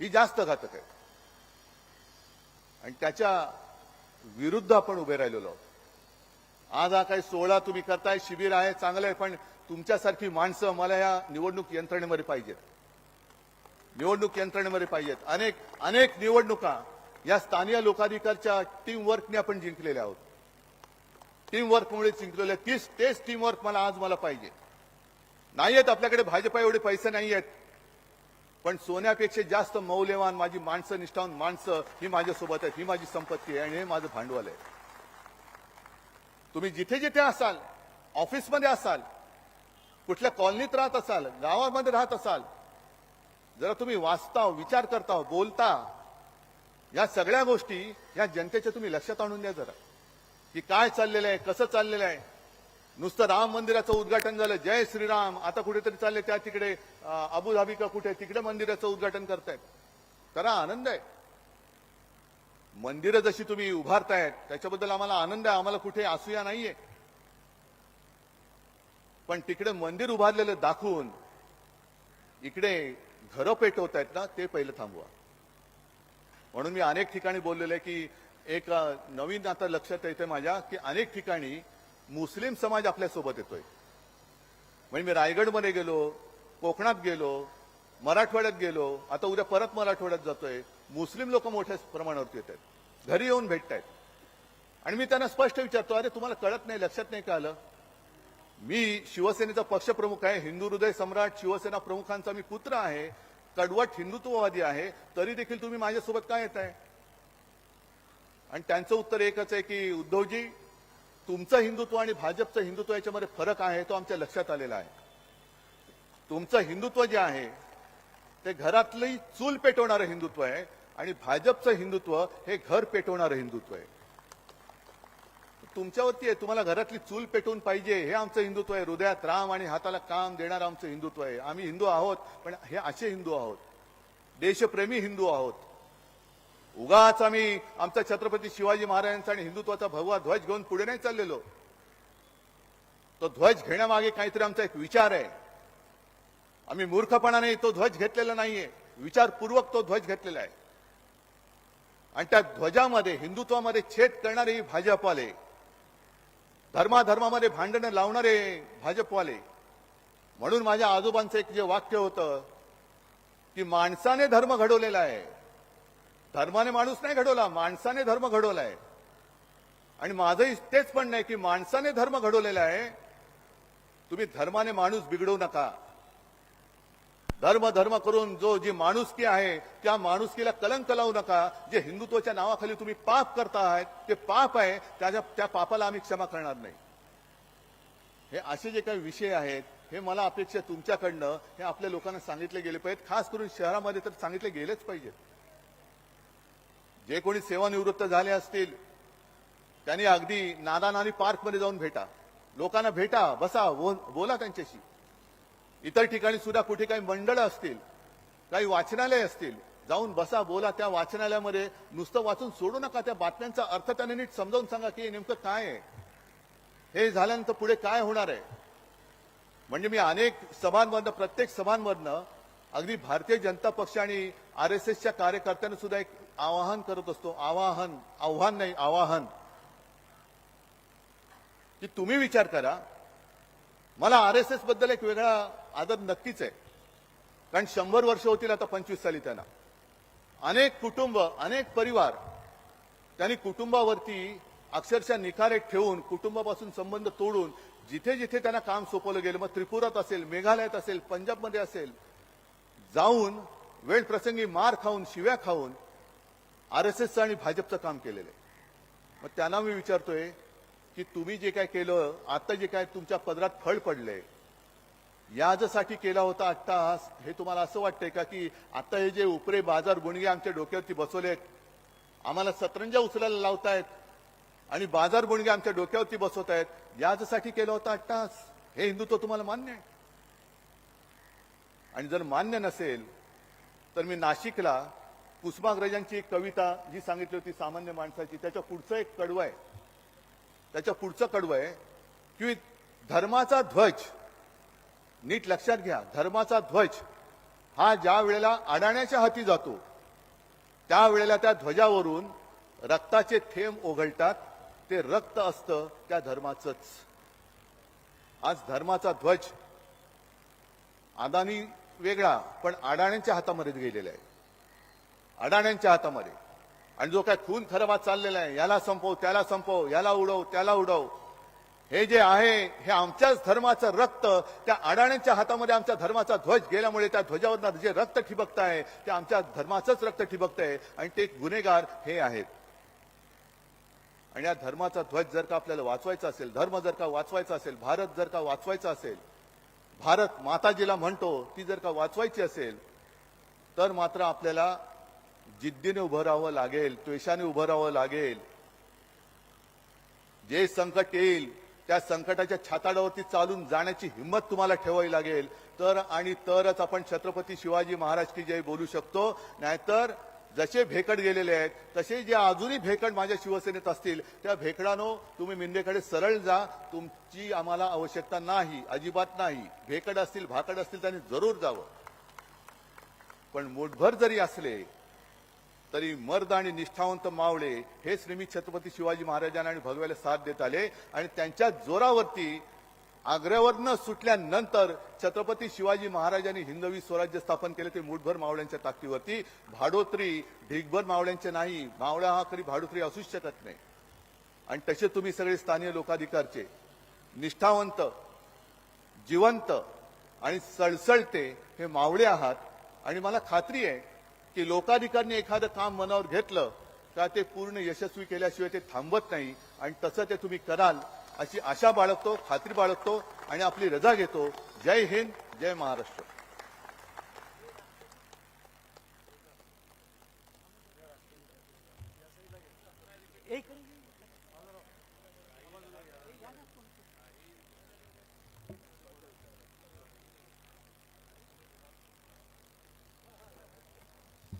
ही जास्त घातक आहे. आणि त्याच्या विरुद्ध आपण उभे राहिलेलो आहोत. आज हा काही सोहळा तुम्ही करताय शिबिर आहे चांगलं आहे पण तुमच्यासारखी माणसं मला या निवडणूक यंत्रणेमध्ये पाहिजेत. निवडणूक यंत्रणेमध्ये पाहिजेत. अनेक अनेक निवडणुका या स्थानीय लोकाधिकारच्या टीमवर्कने आपण जिंकलेल्या आहोत. टीमवर्कमुळे जिंकलेले तीच तेच टीमवर्क मला आज मला पाहिजे. नाही आहेत आपल्याकडे भाजपा एवढे पैसे नाही आहेत पण सोन्यापेक्षा जास्त मौल्यवान माझी माणसं निष्ठावून माणसं ही माझ्यासोबत आहेत ही माझी संपत्ती आहे आणि हे माझं भांडवल आहे. तुम्ही जिथे जिथे असाल ऑफिसमध्ये असाल कुठल्या कॉलनीत राहत असाल गावामध्ये राहत असाल जरा तुम्ही वाचता विचार करता बोलता या सगळ्या गोष्टी या जनतेच्या तुम्ही लक्षात आणून द्या जरा. की काय चाललेलं आहे कसं चाललेलं आहे? नुसतं राम मंदिराचं उद्घाटन झालं जय श्रीराम आता कुठेतरी चालले त्या तिकडे अबुधाबी का कुठे तिकडे मंदिराचं उद्घाटन करतायत. त्याला आनंद आहे. मंदिरं जशी तुम्ही उभारतायत त्याच्याबद्दल आम्हाला आनंद आहे आम्हाला कुठे असूया नाहीये. पण तिकडे मंदिर उभारलेलं दाखवून इकडे घरं पेटवतायत ना ते पहिलं थांबवा. म्हणून मी अनेक ठिकाणी बोललेलं आहे की एक नवीन आता लक्षात येते माझ्या की अनेक ठिकाणी मुस्लिम समाज आपल्यासोबत येतोय. म्हणजे मी रायगडमध्ये गेलो कोकणात गेलो मराठवाड्यात गेलो आता उद्या परत मराठवाड्यात जातोय. मुस्लिम लोक मोठ्या प्रमाणावरती येत आहेत. घरी येऊन भेटत आहेत. आणि मी त्यांना स्पष्ट विचारतो अरे तुम्हाला कळत नाही लक्षात नाही का आलं? मी शिवसेनेचा पक्षप्रमुख आहे हिंदू हृदय सम्राट शिवसेना प्रमुखांचा मी पुत्र आहे कडवट हिंदुत्ववादी आहे तरी देखील तुम्ही माझ्यासोबत काय येत आहे आणि त्यांचं उत्तर एकच आहे की उद्धवजी तुमचं हिंदुत्व आणि भाजपचं हिंदुत्व याच्यामध्ये फरक आहे तो आमच्या लक्षात आलेला आहे. तुमचं हिंदुत्व जे आहे ते घरातली चूल पेटवणारं हिंदुत्व आहे आणि भाजपचं हिंदुत्व हे घर पेटवणारं हिंदुत्व आहे. तुमच्यावरती आहे तुम्हाला घरातली चूल पेटवून पाहिजे हे आमचं हिंदुत्व आहे. हृदयात राम आणि हाताला काम देणारं आमचं हिंदुत्व आहे. आम्ही हिंदू आहोत पण हे असे हिंदू आहोत. देशप्रेमी हिंदू आहोत. उगाच आम्ही आमचा छत्रपती शिवाजी महाराजांचा आणि हिंदुत्वाचा भगवा ध्वज घेऊन पुढे नाही चाललेलो. तो ध्वज घेण्यामागे काहीतरी आमचा एक विचार आहे. आम्ही मूर्खपणाने तो ध्वज घेतलेला नाहीये. विचारपूर्वक तो ध्वज घेतलेला आहे. आणि त्या ध्वजामध्ये हिंदुत्वामध्ये छेद करणारे भाजपवाले धर्माधर्मामध्ये भांडणं लावणारे भाजपवाले म्हणून माझ्या आजोबांचं एक जे वाक्य होतं की माणसाने धर्म घडवलेला आहे. धर्माने माणूस नाही घडवला माणसाने धर्म घडवला आहे. आणि माझंही तेच पण नाही की माणसाने धर्म घडवलेला आहे. तुम्ही धर्माने माणूस बिघडवू नका. धर्म धर्म करून जो जी माणुसकी आहे त्या माणुसकीला कलंक लावू नका. जे हिंदुत्वाच्या नावाखाली तुम्ही पाप करता आहात ते पाप आहे त्याच्या त्या पापाला आम्ही क्षमा करणार नाही. हे असे जे काही विषय आहेत हे मला अपेक्षा तुमच्याकडनं हे आपल्या लोकांना सांगितले गेले पाहिजेत. खास करून शहरामध्ये तर सांगितले गेलेच पाहिजेत. जे कोणी सेवानिवृत्त झाले असतील त्यांनी अगदी नादानानी पार्कमध्ये जाऊन भेटा. लोकांना भेटा बसा बोल- बोला त्यांच्याशी. इतर ठिकाणी सुद्धा कुठे काही मंडळं असतील काही वाचनालय असतील जाऊन बसा बोला त्या वाचनालयामध्ये. नुसतं वाचून सोडू नका त्या बातम्यांचा अर्थ त्यांनी नीट समजावून सांगा की नेमकं काय आहे. हे झाल्यानंतर पुढे काय होणार आहे? म्हणजे मी अनेक सभांमधनं प्रत्येक सभांमधनं अगदी भारतीय जनता पक्ष आणि आर एस एसच्या कार्यकर्त्यांना सुद्धा एक आवाहन करत असतो आवाहन आव्हान नाही आवाहन. की तुम्ही विचार करा मला आर एस एसबद्दल एक वेगळा आदर नक्कीच आहे. कारण शंभर वर्ष होतील आता पंचवीस साली त्यांना. अनेक कुटुंब अनेक परिवार त्यांनी कुटुंबावरती अक्षरशः निखारेत ठेवून कुटुंबापासून संबंध तोडून जिथे जिथे त्यांना काम सोपवलं गेलं मग त्रिपुरात असेल मेघालयात असेल पंजाबमध्ये असेल जाऊन वेळ प्रसंगी मार खाऊन शिव्या खाऊन आर एस एसचं आणि भाजपचं काम केलेलं आहे. मग त्यांना मी विचारतोय की तुम्ही जे काय केलं आता जे काय तुमच्या पदरात फळ पडले याजसाठी केला होता अट्टाहास हे तुम्हाला असं वाटतंय का की आता हे जे उपरे बाजार गुणगे आमच्या डोक्यावरती बसवलेत आम्हाला सतरंजा उचलायला लावतायत आणि बाजार गुणगे आमच्या डोक्यावरती बसवतायत याजसाठी केला होता अट्टाहास हे हिंदुत्व तुम्हाला मान्य आहे? आणि जर मान्य नसेल तर मी नाशिकला कुसुमाग्रजांची एक कविता जी सांगितली होती सामान्य माणसाची त्याच्या पुढचं एक कडवं आहे. त्याच्या पुढचं कडवं आहे की धर्माचा ध्वज नीट लक्षात घ्या धर्माचा ध्वज हा ज्या वेळेला अडाण्याच्या हाती जातो त्यावेळेला त्या ध्वजावरून रक्ताचे थेंब ओघळतात ते रक्त असतं त्या धर्माचंच. आज धर्माचा ध्वज अदानी वेगळा पण अडाण्यांच्या हातामध्ये गेलेला आहे. अडाण्यांच्या हातामध्ये. आणि जो काय खून खराबा चाललेला आहे याला संपव त्याला संपव याला उडव त्याला उडव. हे जे आहे हे आमच्याच धर्माचं रक्त त्या अडाण्यांच्या हातामध्ये आमच्या धर्माचा ध्वज गेल्यामुळे त्या ध्वजावर जे रक्त ठिबकत आहे ते आमच्या धर्माचंच रक्त ठिबकत आहे. आणि ते गुन्हेगार हे आहेत. आणि या धर्माचा ध्वज जर का आपल्याला वाचवायचा असेल धर्म जर का वाचवायचा असेल भारत जर का वाचवायचा असेल भारत माताजीला म्हणतो ती जर का वाचवायची असेल तर मात्र आपल्याला जिद्दीने उभं राहावं लागेल त्वेषाने उभं राहावं लागेल. जे संकट येईल त्या संकटाच्या छाताडावरती चालून जाण्याची हिंमत तुम्हाला ठेवावी लागेल. तर आणि तरच आपण छत्रपती शिवाजी महाराज की जय बोलू शकतो. नाहीतर जसे भेकड गेलेले आहेत तसे जे अजूनही भेकड माझ्या शिवसेनेत असतील त्या भेकडानो तुम्ही मिंदेकडे सरळ जा. तुमची आम्हाला आवश्यकता नाही अजिबात नाही. भेकड असतील भाकड असतील त्यांनी जरूर जावं. पण मुठभर जरी असले तरी मर्द आणि निष्ठावंत मावळे हे श्रीमी छत्रपती शिवाजी महाराजांना आणि भगव्याला साथ देत आले आणि त्यांच्या जोरावरती आग्र्यावरनं सुटल्यानंतर छत्रपती शिवाजी महाराजांनी हिंदवी स्वराज्य स्थापन केले ते मुठभर मावळ्यांच्या ताकदीवरती. भाडोत्री ढिगभर मावळ्यांचे नाही मावळा हा कधी भाडोत्री असूच शकत नाही. आणि तसे तुम्ही सगळे स्थानीय लोकाधिकारचे निष्ठावंत जिवंत आणि सळसळते हे मावळे आहात. आणि मला खात्री आहे की लोकाधिकारने एखादं काम मनावर घेतलं का ते पूर्ण यशस्वी केल्याशिवाय ते थांबत नाही आणि तसं ते तुम्ही कराल अशी आशा बाळगतो खात्री बाळगतो आणि आपली रजा घेतो. जय हिंद जय महाराष्ट्र. एक